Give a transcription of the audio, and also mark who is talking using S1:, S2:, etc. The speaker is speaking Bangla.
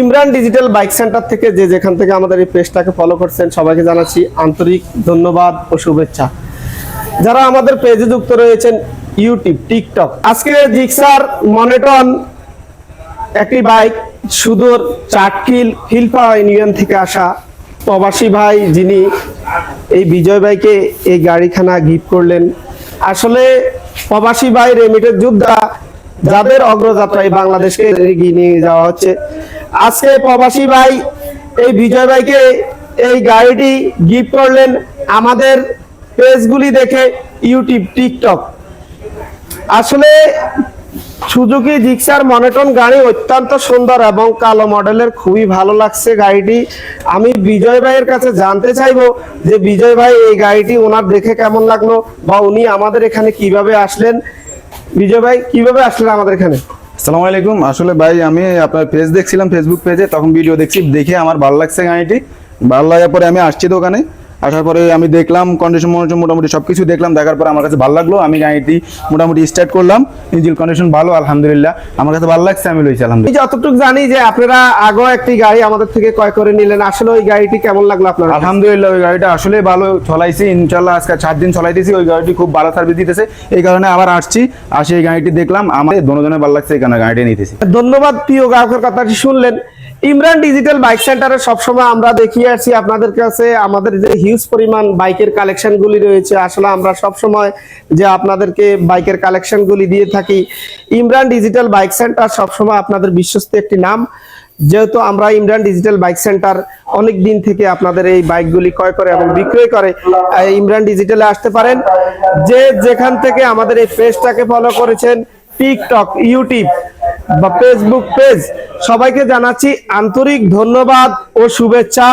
S1: ইমরান ডিজিটাল বাইক সেন্টার থেকে যে যেখান থেকে আমাদের এই পেজটাকে ফলো করছেন, সবাইকে জানাচ্ছি আন্তরিক ধন্যবাদ ও শুভেচ্ছা। যারা আমাদের পেজে যুক্ত রয়েছেন ইউটিউব টিকটক আজকে জিক্সার মনেটন একটি বাইক, সুদূর চাটকিল হিলপা ইউনিয়ন থেকে আসা প্রবাসী ভাই, যিনি এই বিজয় ভাইকে এই গাড়িখানা গিফট করলেন। আসলে প্রবাসী ভাই, রেমিটের যোদ্ধা, যাদের অগ্রযাত্রায় বাংলাদেশকে এগিয়ে নিয়ে যাওয়া হচ্ছে। আজকে প্রবাসী ভাই, এই বিজয় ভাইকে এই গাড়িটি গিফট করলেন আমাদের পেজগুলি দেখে, ইউটিউব, টিকটক। আসলে সুজুকি জিক্সার মনোটন গাড়ি অত্যন্ত সুন্দর এবং কালো মডেলের খুবই ভালো লাগছে গাড়িটি। আমি বিজয় ভাইয়ের কাছে জানতে চাইব যে বিজয় ভাই, এই গাড়িটি ওনার দেখে কেমন লাগল বা উনি আমাদের এখানে কীভাবে আসলেন? বিজয় ভাই, কীভাবে আসলেন আমাদের এখানে?
S2: আসসালামু আলাইকুম। আসলে ভাই, আমি আপনার পেজ দেখছিলাম ফেসবুক পেজে তখন ভিডিও দেখছি, দেখে আমার ভালো লাগছে গাড়িটি। ভালো লাগার পরে আমি আসছি দোকানে। আসার পরে আমি দেখলাম কন্ডিশন মোটামুটি মোটামুটি সব কিছু দেখলাম দেখার পরে আমার কাছে ভালো লাগল আমি গাড়িটি মোটামুটি স্টার্ট করলাম ইঞ্জিন কন্ডিশন ভালো আলহামদুলিল্লাহ। আমার কাছে ভালো লাগছে আমি লইছি আলহামদুলিল্লাহ।
S1: যতটুকু জানি যে আপনারা আগেও একটি গাড়ি আমাদের থেকে ক্রয় করে নিলেন আসলে ওই গাড়িটি কেমন লাগল আপনার
S2: আলহামদুলিল্লাহ ওই গাড়িটা আসলে ভালো চলাইছি ইনশাল্লাহ আজকে চার দিন চলাইতেছি ওই গাড়িটি খুব ভালো সার্ভিস দিতেছে। এই কারণে আবার আসছি আসি এই গাড়িটি দেখলাম আমার দোনোজনের ভালো লাগছে এই কারণে গাড়িটি নিতেছি।
S1: ধন্যবাদ প্রিয় গ্রাহকের কথাটি শুনলেন। ইমরান ডিজিটাল বাইক সেন্টারে সবসময় আমরা দেখিয়ে আসছি আপনাদের কাছে। আমাদের যে হিউজ পরিমাণ বাইকের কালেকশনগুলি রয়েছে, আসলে আমরা সবসময় যে আপনাদেরকে বাইকের কালেকশনগুলি দিয়ে থাকি। ইমরান ডিজিটাল বাইক সেন্টার সবসময় আপনাদের বিশ্বস্ত একটি নাম। যেহেতু আমরা ইমরান ডিজিটাল বাইক সেন্টার অনেক দিন থেকে আপনাদের এই বাইকগুলি ক্রয় করে এবং বিক্রয় করে ইমরান ডিজিটালে আসতে পারেন। যে যেখান থেকে আমাদের এই পেজটাকে ফলো করেছেন টিকটক ইউটিউব বা ফেসবুক পেজ সবাইকে জানাচ্ছি আন্তরিক ধন্যবাদ ও শুভেচ্ছা।